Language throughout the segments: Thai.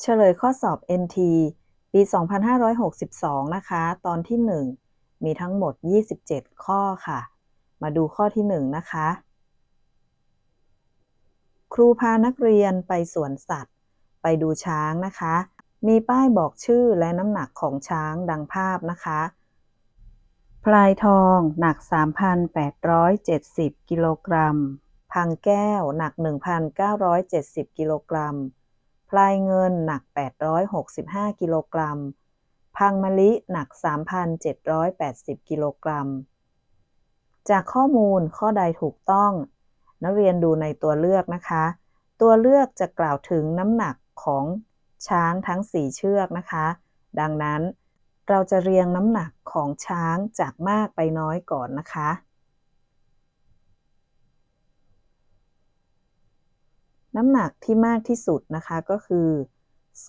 เฉลยข้อสอบ NT ปี 2562 นะคะ ตอนที่ 1 มีทั้งหมด 27 ข้อค่ะ มาดูข้อที่ 1 นะคะ ครูพานักเรียนไปสวนสัตว์ ไปดูช้างนะคะ มีป้ายบอกชื่อและน้ำหนักของช้างดังภาพนะคะพลายทองหนัก 3,870 กิโลกรัม พังแก้วหนัก 1,970 กิโลกรัม พลายเงินหนัก 865 กิโลกรัม พังมะลิหนัก 3,780 กิโลกรัม จากข้อมูลข้อใดถูกต้อง นักเรียนดูในตัวเลือกนะคะ ตัวเลือกจะกล่าวถึงน้ำหนักของช้างทั้ง 4 เชือกนะคะ ดังนั้นเราจะเรียงน้ำหนักของช้างจากมากไปน้อยก่อนนะคะ น้ำหนักที่มากที่สุดนะคะก็คือ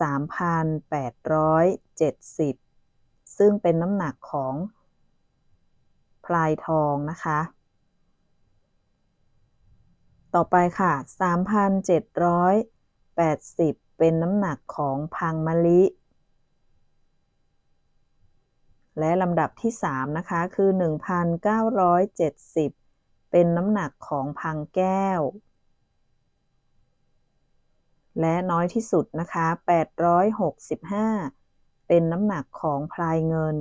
3,870 ซึ่งเป็นน้ำหนักของพลายทองนะคะ ต่อไปค่ะ 3,780 เป็นน้ำหนักของพังมะลิ และลำดับที่ 3 นะคะ คือ 1,970 เป็นน้ำหนักของพังแก้ว และน้อยที่สุดนะคะ 865 เป็นน้ำหนักของพลายเงิน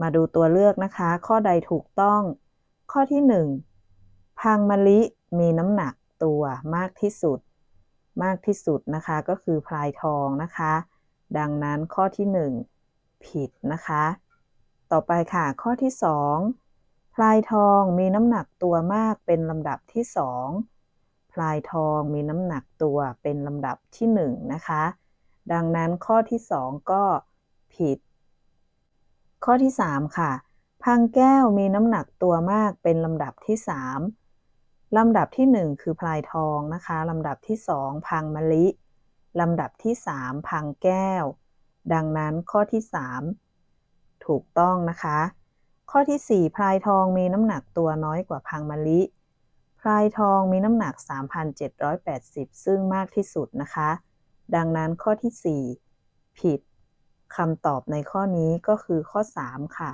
มาดูตัวเลือกนะคะ ข้อใดถูกต้อง ข้อที่ 1 พังมะลิมีน้ำหนักตัวมากที่สุด มากที่สุดนะคะก็คือพลายทองนะคะ ดังนั้นข้อที่ 1 ผิดนะคะ ต่อไปค่ะ ข้อที่ 2 พลายทองมีน้ำหนักตัวมากเป็นลำดับที่ 2 พลายทองมีน้ำหนักตัวเป็นลำดับที่1นะคะ ดังนั้นข้อที่ 2 ก็ผิด ข้อที่ 3 ค่ะ พังแก้วมีน้ำหนักตัวมากเป็นลำดับที่ 3 ลำดับที่ 1 คือพลายทองนะคะ ลำดับที่ 2 พังมะลิ ลำดับที่ 3 พังแก้ว ดังนั้นข้อที่ 3 ถูกต้องนะคะ ข้อที่ 4 พลายทองมีน้ำหนักตัวน้อยกว่าพังมะลิ ลายทองมีน้ำหนัก 3,780 ซึ่งมากที่สุดนะคะ ดังนั้นข้อที่ 4 ผิดคำตอบในข้อนี้ก็คือข้อ 3 ค่ะ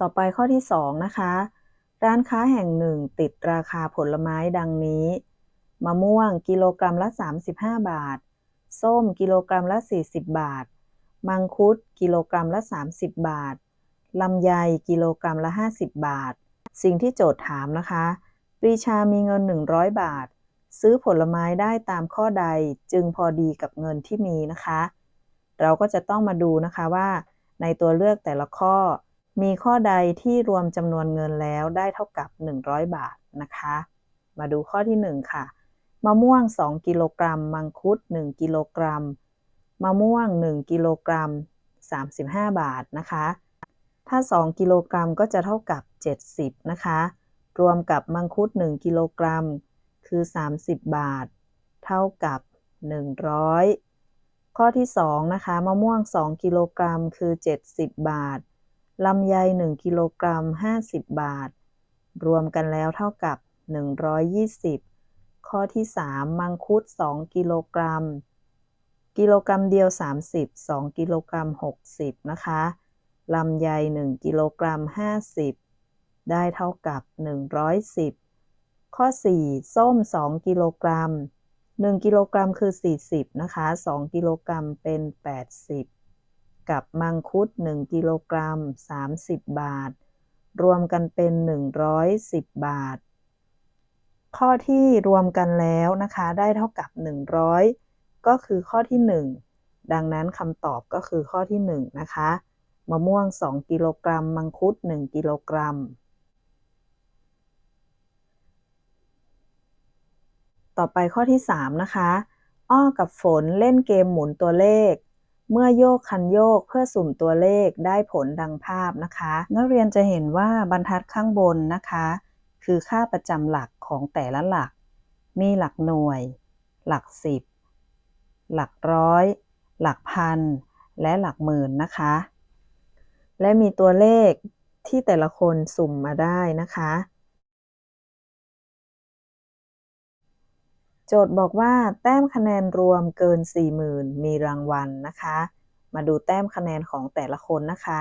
ต่อไปข้อที่ 2 นะคะ ร้านค้าแห่งหนึ่งติดราคาผลไม้ดังนี้ มะม่วงกิโลกรัมละ 35 บาท ส้มกิโลกรัมละ 40 บาท มังคุดกิโลกรัมละ 30 บาท ลำไยกิโลกรัมละ 50 บาท สิ่งที่โจทย์ถามนะคะ ปรีชามีเงิน 100 บาท ซื้อผลไม้ได้ตามข้อใดจึงพอดีกับเงินที่มีนะคะ เราก็จะต้องมาดูนะคะว่า ในตัวเลือกแต่ละข้อ มีข้อใดที่รวมจำนวนเงินแล้วได้เท่ากับ 100 บาทนะคะ มาดูข้อที่ 1 ค่ะ มะม่วง 2 กิโลกรัม มังคุด 1 กิโลกรัม มะม่วง 1 กิโลกรัม 35 บาทนะคะ ถ้า 2 กิโลกรัมก็จะเท่ากับ 70 นะคะ รวมกับมังคุด 1 กิโลกรัม คือ 30 บาท เท่ากับ 100 ข้อที่ 2 นะคะ มะม่วง 2 กิโลกรัม คือ 70 บาท ลำไย 1 กิโลกรัม 50 บาท รวมกันแล้วเท่ากับ 120 ข้อที่ 3 มังคุด 2 กิโลกรัม กิโลกรัมเดียว 30 2 กิโลกรัม 60 นะคะลำไย 1 กิโลกรัม 50 ได้เท่ากับ 110 ข้อ 4 ส้ม 2 กิโลกรัม 1 กิโลกรัมคือ 40 นะคะ 2 กิโลกรัมเป็น 80 กับมังคุด 1 กิโลกรัม 30 บาท รวมกันเป็น 110 บาท ข้อที่รวมกันแล้วนะคะ ได้เท่ากับ 100 ก็คือข้อที่ 1 ดังนั้นคำตอบก็คือข้อที่ 1 นะคะ มะม่วง 2 กิโลกรัม มังคุด 1 กิโลกรัม ต่อไปข้อที่ 3 นะคะ อ้อกับฝนเล่นเกมหมุนตัวเลข เมื่อโยกคันโยกเพื่อสุ่มตัวเลขได้ผลดังภาพนะคะ นักเรียนจะเห็นว่าบรรทัดข้างบนนะคะ คือค่าประจำหลักของแต่ละหลัก มีหลักหน่วย หลักสิบ หลักร้อย หลักพัน และหลักหมื่นนะคะ และมีตัวเลขที่แต่ละคนสุ่มมาได้นะคะ โจทย์บอกว่าแต้มคะแนนรวมเกิน 40,000 มีรางวัลนะคะ มาดูแต้มคะแนนของแต่ละคนนะคะ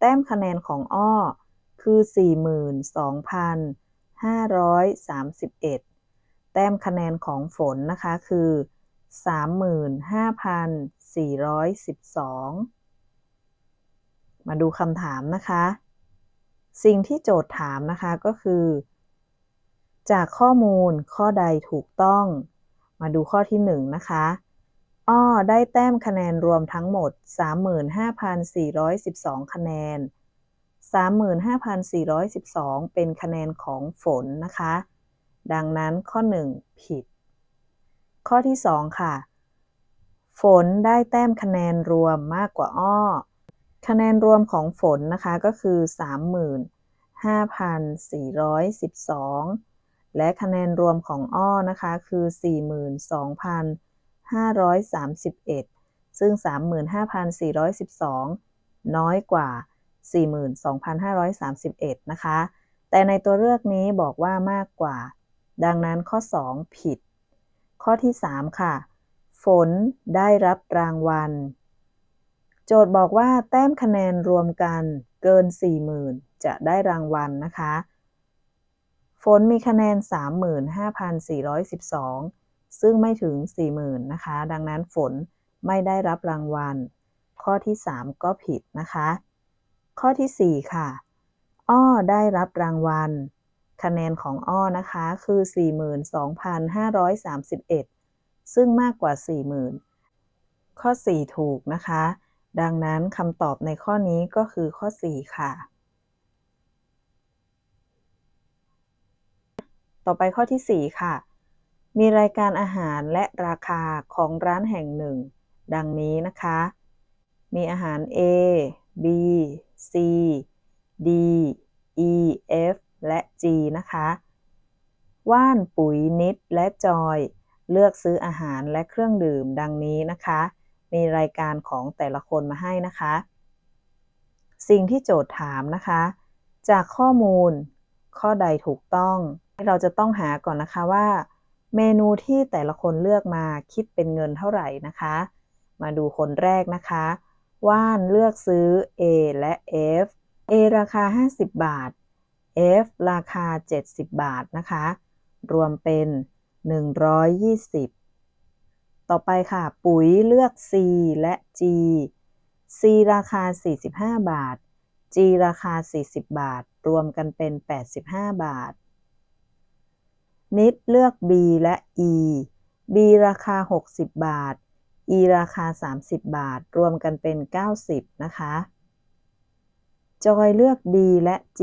แต้มคะแนนของอ้อคือ 42,531 แต้มคะแนนของฝนนะคะคือ 35,412มาดูคำถามนะคะ สิ่งที่โจทย์ถามนะคะก็คือ จากข้อมูลข้อใดถูกต้อง มาดูข้อที่1นะคะอ้อได้แต้มคะแนนรวมทั้งหมด 35,412 คะแนน 35,412 เป็นคะแนนของฝนนะคะ ดังนั้นข้อ 1 ผิด ข้อที่ 2 ค่ะ ฝนได้แต้มคะแนนรวมมากกว่าอ้อ คะแนนรวมของฝนนะคะก็คือ 35,412 และคะแนนรวมของอ้อนะคะคือ 42,531 ซึ่ง 35,412 น้อยกว่า 42,531 นะคะ แต่ในตัวเลือกนี้บอกว่ามากกว่า ดังนั้นข้อ 2 ผิด ข้อที่ 3 ค่ะ ฝนได้รับรางวัล โจทย์บอกว่าแต้มคะแนนรวมกันเกิน 40,000 จะได้รางวัลนะคะ ฝนมีคะแนน 35,412 ซึ่งไม่ถึง 40,000 นะคะ ดังนั้นฝนไม่ได้รับรางวัล ข้อที่ 3 ก็ผิดนะคะ ข้อที่ 4 ค่ะ อ้อได้รับรางวัล คะแนนของอ้อนะคะคือ 42,531 ซึ่งมากกว่า 40,000 ข้อ 4 ถูกนะคะ ดังนั้นคำตอบในข้อนี้ก็คือข้อ 4 ค่ะ ต่อไปข้อที่ 4 ค่ะ มีรายการอาหารและราคาของร้านแห่งหนึ่ง ดังนี้นะคะ มีอาหาร A B C D E F และ G นะคะ ว่านปุ๋ยนิดและจอย เลือกซื้ออาหารและเครื่องดื่มดังนี้นะคะ มีรายการของแต่ละคนมาให้นะคะ สิ่งที่โจทย์ถามนะคะ จากข้อมูลข้อใดถูกต้อง เราจะต้องหาก่อนนะคะว่า เมนูที่แต่ละคนเลือกมาคิดเป็นเงินเท่าไหร่นะคะ มาดูคนแรกนะคะ ว่านเลือกซื้อ A และ F A ราคา 50 บาท F ราคา 70 บาทนะคะ รวมเป็น 120 ต่อไปค่ะ ปุ๋ยเลือก C และ G C ราคา 45 บาท G ราคา 40 บาท รวมกันเป็น 85 บาท นิดเลือก B และ E B ราคา 60 บาท E ราคา 30 บาท รวมกันเป็น 90 นะคะ จอยเลือก D และ G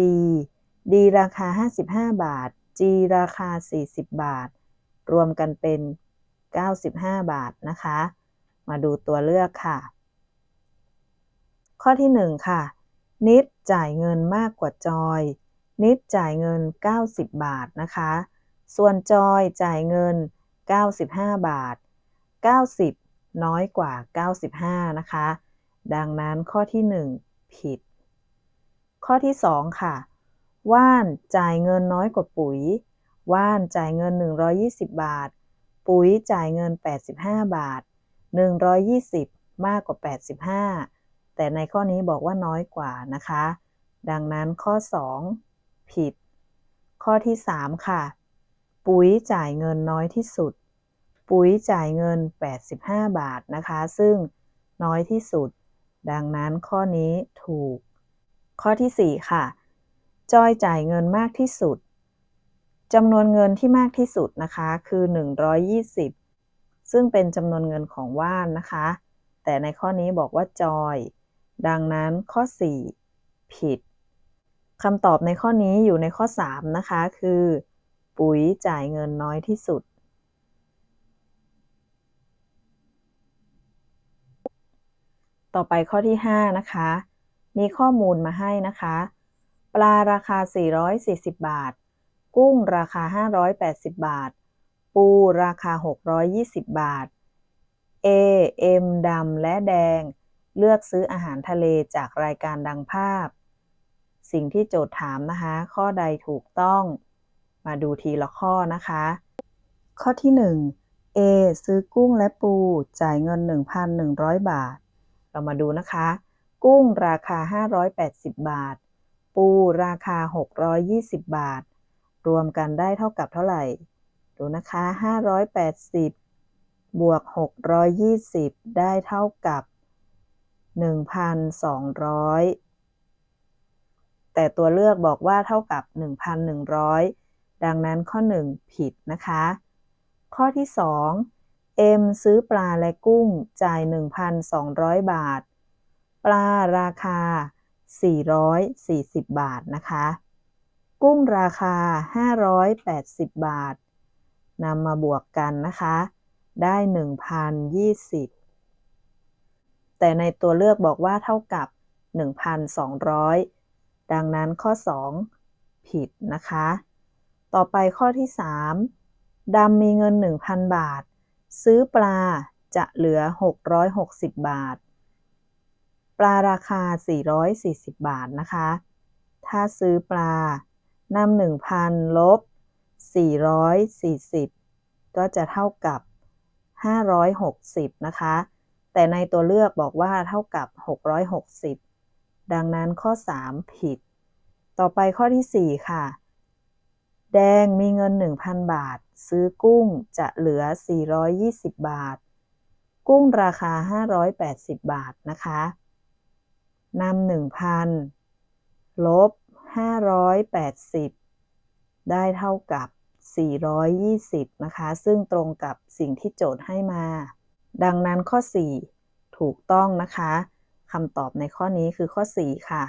D ราคา 55 บาท G ราคา 40 บาท รวมกันเป็น 95 บาทนะคะ มาดูตัวเลือกค่ะ ข้อที่ 1 ค่ะ นิดจ่ายเงินมากกว่าจอย นิดจ่ายเงิน 90 บาทนะคะ ส่วนจอยจ่ายเงิน 95 บาท 90 น้อยกว่า 95 นะคะ ดังนั้นข้อที่ 1 ผิด ข้อที่ 2 ค่ะ ว่านจ่ายเงินน้อยกว่าปุ๋ย ว่านจ่ายเงิน 120 บาท ปุ๋ยจ่ายเงิน 85 บาท 120 มากกว่า 85 แต่ในข้อนี้บอกว่าน้อยกว่านะคะ ดังนั้นข้อ 2 ผิด ข้อที่ 3 ค่ะ ปุ๋ยจ่ายเงินน้อยที่สุด ปุ๋ยจ่ายเงิน 85 บาทนะคะ ซึ่งน้อยที่สุด ดังนั้นข้อนี้ถูก ข้อที่ 4 ค่ะ จอยจ่ายเงินมากที่สุดจำนวนเงินที่มากที่สุดนะคะคือ 120 ซึ่งเป็นจำนวนเงินของว่านนะคะ แต่ในข้อนี้บอกว่าจอย ดังนั้นข้อ 4 ผิดคำตอบในข้อนี้อยู่ในข้อ 3 นะคะ คือ ปุ๋ยจ่ายเงินน้อยที่สุด ต่อไปข้อที่ 5 นะคะ มีข้อมูลมาให้นะคะ ปลาราคา 440 บาท กุ้งราคา 580 บาท ปูราคา 620 บาท A M ดำและแดง เลือกซื้ออาหารทะเลจากรายการดังภาพ สิ่งที่โจทย์ถามนะคะ ข้อใดถูกต้อง มาดูทีละข้อนะคะ ข้อที่ 1 A ซื้อกุ้งและปูจ่ายเงิน 1,100 บาท เรามาดูนะคะ กุ้งราคา 580 บาท ปูราคา 620 บาท รวมกันได้เท่ากับเท่าไหร่ ดูนะคะ 580 บวก 620 ได้เท่ากับ 1,200 แต่ตัวเลือกบอกว่าเท่ากับ 1,100 ดังนั้นข้อ 1 ผิดนะคะ ข้อที่2 M ซื้อปลาและกุ้งจ่าย 1,200 บาท ปลาราคา 440 บาทนะคะ กุ้งราคา 580 บาทนำมาบวกกันนะคะ ได้ 1,020 แต่ในตัวเลือกบอกว่าเท่ากับ 1,200 ดังนั้นข้อ 2 ผิดนะคะ ต่อไปข้อที่ 3ดำมีเงิน 1,000 บาท ซื้อปลาจะเหลือ 660 บาท ปลาราคา 440 บาทนะคะ ถ้าซื้อปลานำ1,000ลบ440 ก็จะเท่ากับ 560 นะคะ แต่ในตัวเลือกบอกว่าเท่ากับ 660 ดังนั้นข้อ 3 ผิด ต่อไปข้อที่ 4 ค่ะ แดงมีเงิน 1,000 บาท ซื้อกุ้งจะเหลือ 420 บาท กุ้งราคา 580 บาทนะคะ นำหนึ่งพันลบห้าร้อยแปดสิบได้เท่ากับ 420 นะคะ ซึ่งตรงกับสิ่งที่โจทย์ให้มา ดังนั้นข้อ 4 ถูกต้องนะคะคำตอบในข้อนี้คือข้อ 4 ค่ะ